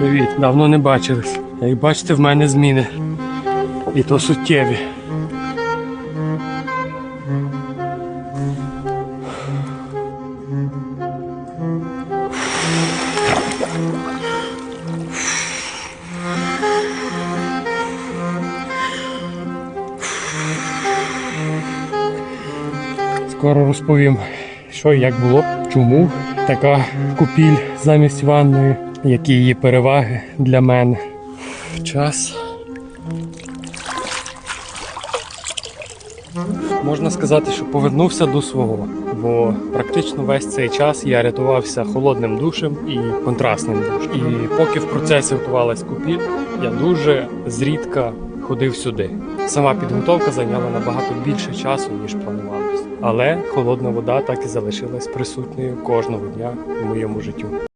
Привіт, давно не бачились. Як бачите, в мене зміни. І то суттєві. Скоро розповім, що і як було, чому така купіль замість ванної, які її переваги для мене. Час. Можна сказати, що повернувся до свого, бо практично весь цей час я рятувався холодним душем і контрастним душем. І поки в процесі готувалась купіль, я дуже зрідка ходив сюди. Сама підготовка зайняла набагато більше часу, ніж планувалось. Але холодна вода так і залишилась присутньою кожного дня в моєму життю.